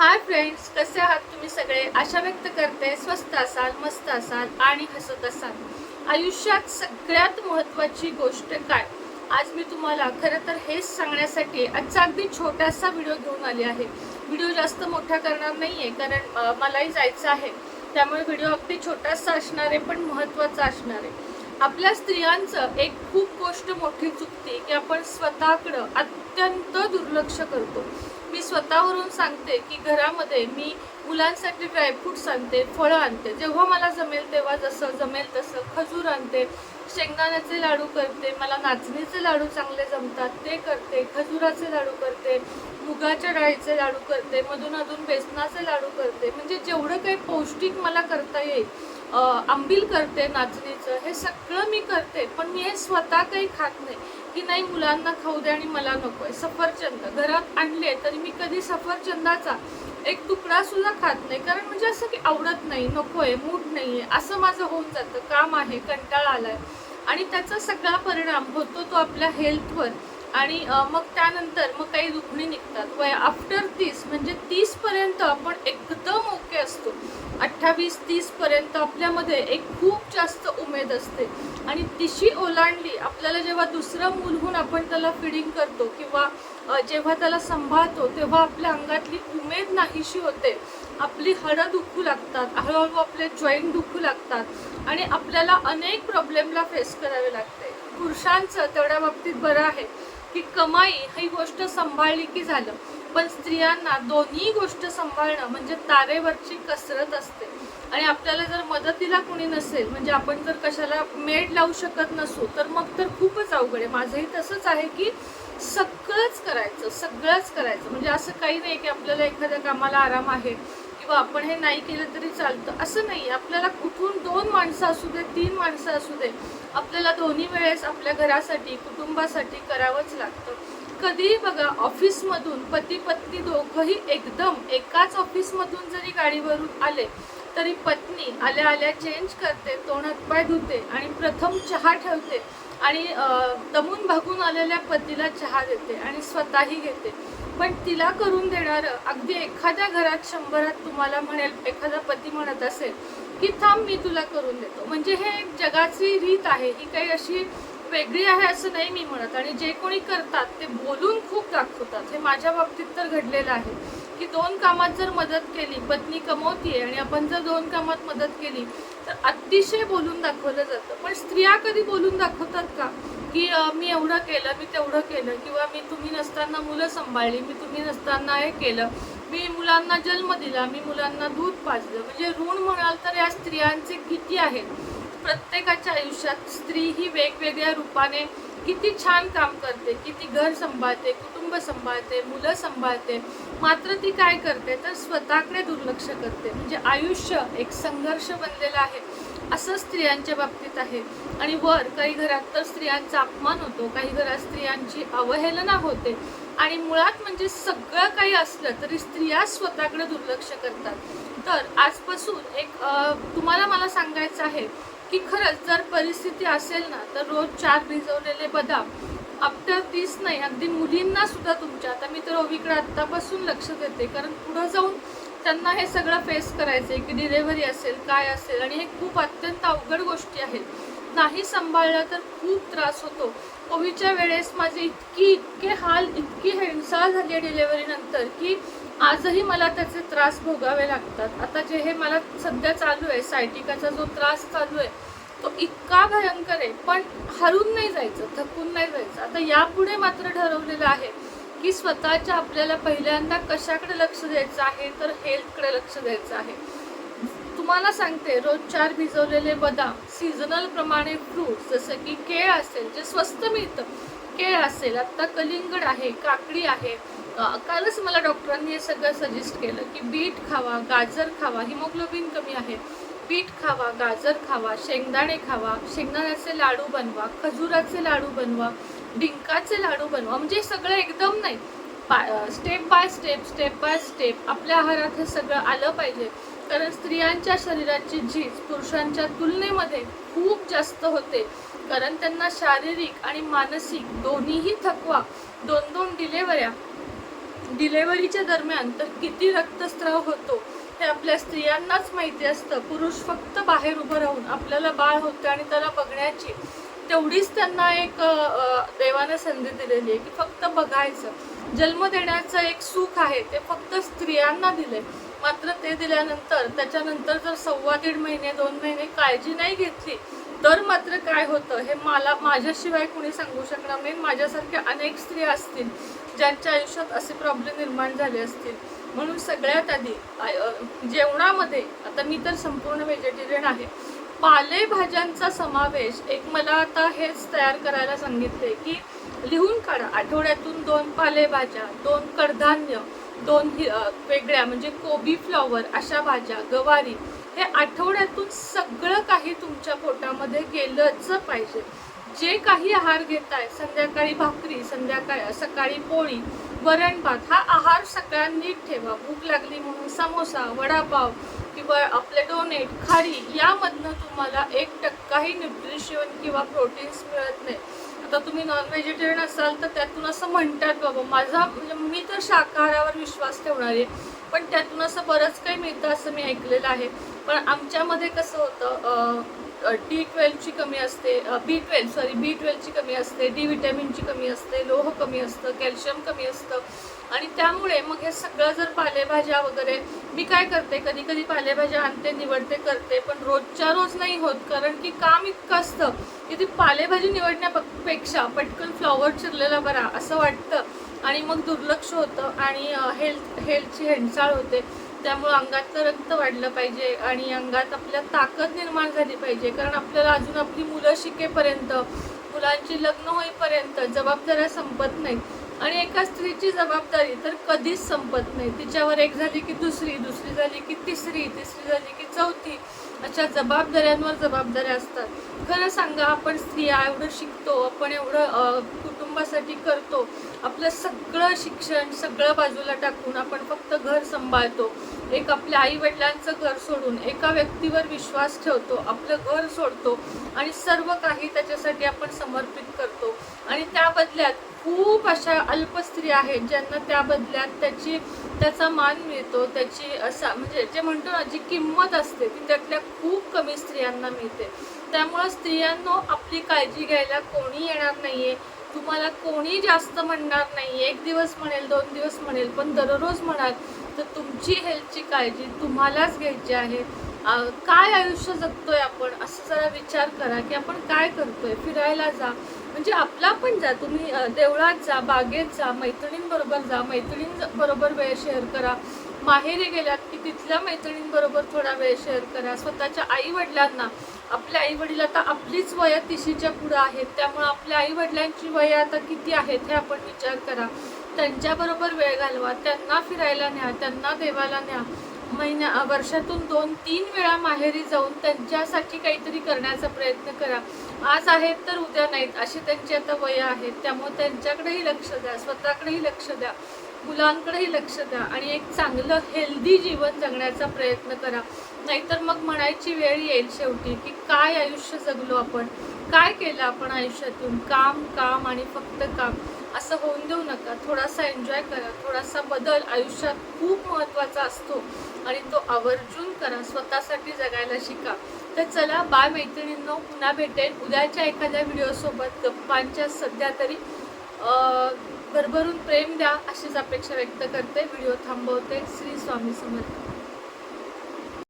Hi friends कसे आहात तुम्ही सगळे? आशा व्यक्त करते स्वस्त असाल मस्त असाल आणि हसत असाल. आयुष्यात सगळ्यात महत्त्वाची गोष्ट काय? आज मी तुम्हाला खरं तर हेच सांगण्यासाठी आजचा अगदी छोटासा व्हिडिओ घेऊन आली आहे. व्हिडिओ जास्त मोठा करणार नाही आहे कारण मलाही जायचं आहे. त्यामुळे व्हिडिओ अगदी छोटासा असणार आहे पण महत्त्वाचा असणार. आहे आपल्या स्त्रियांचं एक खूप गोष्ट मोठी चुकते की आपण स्वतःकडं अत्यंत दुर्लक्ष करतो. स्वतःवरून सांगते की घरामध्ये मी मुलांसाठी ड्रायफ्रूट्स आणते फळं आणते. जेव्हा मला जमेल तेव्हा जसं जमेल तसं खजूर आणते शेंगदाण्याचे लाडू करते मला नाचणीचे लाडू चांगले जमतात ते करते खजुराचे लाडू करते मुगाच्या डाळीचे लाडू करते मधून अधून बेसनाचे लाडू करते. म्हणजे जेवढं काही पौष्टिक मला करता येईल आंबील करते नाचणीचं हे सगळं मी करते पण मी हे स्वतः काही खात नाही. की नाही मुलांना खाऊ दे आणि मला नको आहे सफरचंद घरात आणले तरी मी कधी सफरचंदाचा एक तुकडा सुद्धा खात नाही. कारण म्हणजे असं की आवडत नाही नको आहे मूड नाही आहे असं माझं होऊन जातं. काम आहे कंटाळा आलाय. आणि त्याचा सगळा परिणाम होतो तो आपल्या हेल्थवर आणि मग त्यानंतर मग काही दुखणी निघतात. वय आफ्टर म्हणजे तीस म्हणजे तीसपर्यंत आपण एकदम ओके असतो. अठ्ठावीस तीसपर्यंत आपल्यामध्ये एक खूप जास्त उमेद असते. आणि तिशी ओलांडली आपल्याला जेव्हा दुसरं मूल होऊन आपण त्याला फिडिंग करतो किंवा जेव्हा त्याला सांभाळतो तेव्हा आपल्या अंगातली उमेद नाहीशी होते. आपली हडं दुखू लागतात हळूहळू आपले जॉईंट दुखू लागतात आणि आपल्याला अनेक प्रॉब्लेमला फेस करावे लागते. पुरुषांचं तेवढ्या बाबतीत बरं आहे. की कमाई ही गोष्ट सांभाळली की झालं. पण स्त्रियांना दोन्ही गोष्ट सांभाळणं म्हणजे तारेवरची कसरत असते. आणि आपल्याला जर मदतीला कोणी नसेल म्हणजे आपण जर कशाला मेड लावू शकत नसू तर मग तर खूपच अवघड आहे. माझंही तसंच आहे की सगळंच करायचं सगळंच करायचं. म्हणजे असं काही नाही की आपल्याला एखाद्या कामाला आराम आहे. किंवा आपण हे नाही केलं तरी चालतं. असं नाही आपल्याला कुठून दोन माणसं असू दे तीन माणसं असू दे आपल्याला दोन्ही वेळेस आपल्या घरासाठी कुटुंबासाठी करावंच लागतं. कधीही बघा ऑफिसमधून पती पत्नी दोघंही एकदम एकाच ऑफिसमधून जरी गाडीवरून आले तरी पत्नी आल्या आल्या चेंज करते तोंड हातपाय धुते आणि प्रथम चहा ठेवते आणि दमून भागून आलेल्या पतीला चहा देते आणि स्वतःही घेते. पण तिला करून देणारं अगदी एखाद्या घरात शंभरात तुम्हाला म्हणेल एखादा पती म्हणत असेल की थांब मी तुला करून देतो. म्हणजे हे एक जगाची रीत आहे. ही काही अशी वेगळी आहे असं नाही मी म्हणत. आणि जे कोणी करतात ते बोलून खूप दाखवतात. हे माझ्या बाबतीत तर घडलेलं आहे. की दोन कामात जर मदत केली पत्नी कमवतीये आणि आपण जर दोन कामात मदत केली तर अतिशय बोलून दाखवलं जातं. पण स्त्रिया कधी बोलून दाखवतात का? की मी एवढं केलं मी तेवढं केलं किंवा मी तुम्ही नसताना मुलं सांभाळली मी तुम्ही नसताना हे केलं मी मुलांना जन्म दिला मी मुलांना दूध पाजलं. म्हणजे ऋण म्हणाल तर या स्त्रियांचे किती आहेत? प्रत्येकाच्या आयुष्यात स्त्री ही वेगवेगळ्या रूपाने किती छान काम करते. किती घर सांभाळते कुटुंब सांभाळते मुलं सांभाळते. मात्र ती काय करते? तर स्वतःकडे दुर्लक्ष करते. म्हणजे आयुष्य एक संघर्ष बनलेला आहे. असं स्त्रियांच्या बाबतीत आहे. आणि वर काही घरात तर स्त्रियांचा अपमान होतो. काही घरात स्त्रियांची अवहेलना होते. आणि मुळात म्हणजे सगळं काही असलं तरी स्त्रिया स्वतःकडे दुर्लक्ष करतात. तर आजपासून एक तुम्हाला मला सांगायचं आहे की खरंच जर परिस्थिती असेल ना तर रोज चार भिजवलेले बदाम आफ्टर दिस नाही. अगदी मुलींना सुद्धा तुमच्या. आता मी तर ओवीकडे आत्तापासून लक्ष देते. कारण पुढं जाऊन त्यांना हे सगळं फेस करायचं आहे की डिलेव्हरी असेल काय असेल आणि हे खूप अत्यंत अवघड गोष्टी आहेत. नाही सांभाळलं तर खूप त्रास होतो. ओवीच्या वेळेस माझे इतकी इतके हाल इतकी हिंसा झाली आहे डिलेव्हरीनंतर की आजही मला त्याचे त्रास भोगावे लागतात. आता जे हे मला सध्या चालू आहे सायटिकाचा जो त्रास चालू आहे तो इतका भयंकर आहे. पण हरून नाही जायचं थकून नाही जायचं. आता यापुढे मात्र ठरवलेलं आहे की स्वतःच्या आपल्याला पहिल्यांदा कशाकडे लक्ष द्यायचं आहे तर हेल्थकडे लक्ष द्यायचं आहे. तुम्हाला सांगते रोज चार भिजवलेले बदाम सीझनल प्रमाणे फ्रूट जसं की केळ असेल जे स्वस्त मिळतं. केळ असेल आत्ता कलिंगड आहे काकडी आहे. कालच मला डॉक्टरांनी हे सगळं सजेस्ट केलं की बीट खावा गाजर खावा हिमोग्लोबिन कमी आहे. बीट खावा गाजर खावा शेंगदाणे खावा शेंगदाण्याचे लाडू बनवा खजुराचे लाडू बनवा डिंकाचे लाडू बनवा म्हणजे सगळं एकदम नाही. Step by step step by step आपल्या आहारात हे सगळं आलं पाहिजे. कारण स्त्रियांच्या शरीराची झीज पुरुषांच्या तुलनेमध्ये खूप जास्त होते. कारण त्यांना शारीरिक आणि मानसिक दोन्हीही थकवा दोन दोन डिलेवऱ्या डिलेवरीच्या दरम्यान तर किती रक्तस्राव होतो हे आपल्या स्त्रियांनाच माहिती असतं. पुरुष फक्त बाहेर उभं राहून आपल्याला बाळ होतं आणि त्याला बघण्याची तेवढीच त्यांना एक देवाने देवानं संधी दिलेली आहे की फक्त बघायचं. जन्म देण्याचं एक सुख आहे ते फक्त स्त्रियांना दिले मात्र ते दिल्यानंतर त्याच्यानंतर जर सव्वा दीड महिने दोन महिने काळजी नाही घेतली तर मात्र काय होतं? हे मला माझ्याशिवाय कोणी सांगू शकणार नाही. माझ्यासारख्या अनेक स्त्रिया असतील ज्यांच्या आयुष्यात असे प्रॉब्लेम निर्माण झाले असतील. म्हणून सगळ्यात आधी जेवणामध्ये आता मी तर संपूर्ण व्हेजिटेरियन आहे पालेभाज्यांचा समावेश एक मला आता हेच तयार करायला सांगितले की लिहून काढा. आठवड्यातून दोन पालेभाज्या दोन कडधान्य दोन हि- वेगळ्या म्हणजे कोबी फ्लॉवर अशा भाज्या गवारी हे आठवड्यातून सगळं काही तुमच्या पोटामध्ये गेलंच पाहिजे. जे काही आहार घेताय संध्याकाळी भाकरी संध्याकाळी सकाळी पोळी वरण भात हा आहार सगळ्यांनी ठेवा. भूक लागली म्हणून समोसा वडापाव किंवा आपले डोनेट खारी यामधनं तुम्हाला एक टक्काही न्यूट्रिशन किंवा प्रोटीन्स मिळत नाही. आता तुम्ही नॉन व्हेजिटेरियन असाल तर त्यातून असं म्हणतात बाबा माझा म्हणजे मी तर शाकाहारावर विश्वास ठेवणार आहे पण त्यातून असं बरंच काही मिळतं असं मी ऐकलेलं आहे. पण आमच्यामध्ये कसं होतं डी ट्वेल्वची कमी असते बी ट्वेल्व सॉरी बी ट्वेल्वची कमी असते डी व्हिटॅमिनची कमी असते लोह कमी असतं कॅल्शियम कमी असतं. आणि त्यामुळे मग हे सगळं जर पालेभाज्या वगैरे मी काय करते कधी कधी पालेभाज्या आणते निवडते करते पण रोजच्या रोज नाही होत कारण की काम इतकं असतं की ती पालेभाजी निवडण्यापेक्षा पटकन फ्लॉवर चिरलेला बरा असं वाटतं. आणि मग दुर्लक्ष होतं आणि हेल्थ हेल्थची हेंडसाळ होते. त्यामुळं अंगातलं रक्त वाढलं पाहिजे आणि अंगात आपल्या ताकद निर्माण झाली पाहिजे. कारण आपल्याला अजून आपली मुलं शिकेपर्यंत मुलांची लग्न होईपर्यंत जबाबदाऱ्या संपत नाहीत. आणि एका स्त्रीची जबाबदारी तर कधीच संपत नाही. तिच्यावर एक झाली की दुसरी दुसरी झाली की तिसरी तिसरी झाली की चौथी अशा जबाबदाऱ्यांवर जबाबदाऱ्या असतात. खरं सांगा आपण स्त्रिया एवढं शिकतो आपण एवढं कुटुंबासाठी करतो. आपलं सगळं शिक्षण सगळं बाजूला टाकून आपण फक्त घर सांभाळतो. एक आपल्या आई वडिलांचं घर सोडून एका व्यक्तीवर विश्वास ठेवतो आपलं घर सोडतो आणि सर्व काही त्याच्यासाठी आपण समर्पित करतो. आणि त्या बदल्यात खूप अशा अल्प स्त्रिया आहेत ज्यांना त्या बदल्यात त्याची त्याचा मान मिळतो त्याची असा म्हणजे जे म्हणतो ना जी किंमत असते ती त्यातल्या खूप कमी स्त्रियांना मिळते. त्यामुळं स्त्रियांनो आपली काळजी घ्यायला कोणी येणार नाहीये. तुम्हाला कोणी जास्त म्हणणार नाही. एक दिवस म्हणेल दोन दिवस म्हणेल पण दररोज म्हणाल तर तुमची हेल्थची काळजी तुम्हालाच घ्यायची आहे. काय आयुष्य जगतोय आपण? असं जरा विचार करा की आपण काय करतोय? फिरायला जा. म्हणजे आपला पण जा. तुम्ही देवळात जा बागेत जा मैत्रिणींबरोबर जा मैत्रिणींबरोबर वेळ शेअर करा. माहेरी गेलात की तिथल्या मैत्रिणींबरोबर थोडा वेळ शेअर करा. स्वतःच्या आई वडिलांना आपल्या आई वडील आता आपलीच वय तिशीच्या पुढं आहेत. त्यामुळे आपल्या आई वडिलांची वय आता किती आहेत हे आपण विचार करा. त्यांच्याबरोबर वेळ घालवा. त्यांना फिरायला न्या त्यांना देवाला न्या. महिन्या वर्षातून दोन तीन वेळा माहेरी जाऊन त्यांच्यासाठी काहीतरी करण्याचा प्रयत्न करा. आज आहेत तर उद्या नाहीत अशी त्यांची आता वय आहेत त्यामुळे त्यांच्याकडेही लक्ष द्या. स्वतःकडेही लक्ष द्या. मुलांकडेही लक्ष द्या आणि एक चांगलं हेल्दी जीवन जगण्याचा प्रयत्न करा. नाहीतर मग म्हणायची वेळ येईल शेवटी की काय आयुष्य जगलो आपण? काय केलं आपण आयुष्यातून? काम काम आणि फक्त काम. असं होऊन देऊ नका. थोडासा एन्जॉय करा. थोडासा बदल आयुष्यात खूप महत्त्वाचा असतो आणि तो आवर्जून करा. स्वतःसाठी जगायला शिका. तर चला बाय मैत्रिणींनो. पुन्हा भेटेल उद्याच्या एखाद्या व्हिडिओसोबत गप्पांच्या सध्या तरी. भरभरून प्रेम द्या अशीच अपेक्षा व्यक्त करते. व्हिडिओ थांबवते. श्री स्वामी समर्थ.